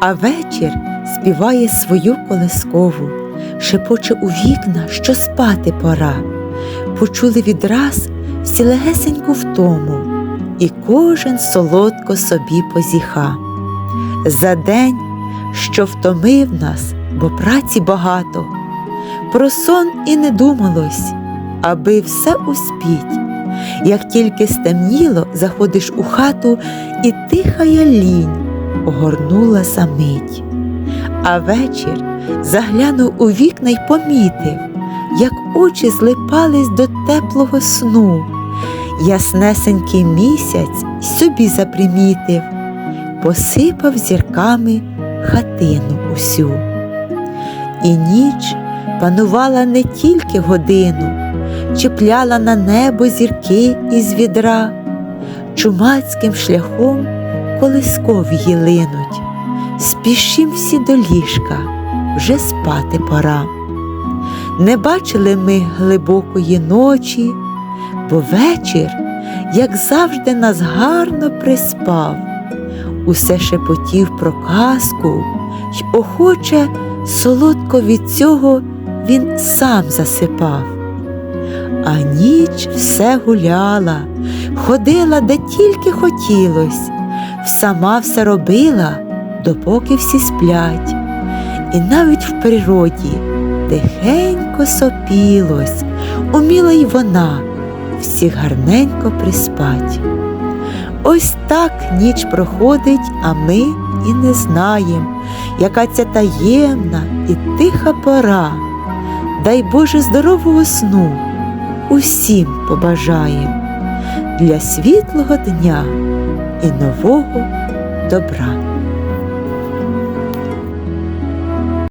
А вечір співає свою колискову, шепоче у вікна, що спати пора. Почули відраз всі легесеньку втому, і кожен солодко собі позіха. За день, що втомив нас, бо праці багато, про сон і не думалось, аби все успіть. Як тільки стемніло, заходиш у хату, і тихая лінь огорнула за мить. А вечір заглянув у вікна й помітив, як очі злипались до теплого сну. Яснесенький місяць собі запримітив, посипав зірками хатину усю. І ніч панувала не тільки годину, чіпляла на небо зірки із відра, чумацьким шляхом колискові линуть. Спішім всі до ліжка, вже спати пора. Не бачили ми глибокої ночі, бо вечір, як завжди, нас гарно приспав, усе шепотів про казку, й охоче солодко від цього він сам засипав. А ніч все гуляла, ходила де тільки хотілось, сама все робила, допоки всі сплять, і навіть в природі тихенько сопілось, уміла й вона всіх гарненько приспать. Ось так ніч проходить, а ми і не знаєм, яка ця таємна і тиха пора. Дай Боже здорового сну усім побажаєм для світлого дня і нового добра.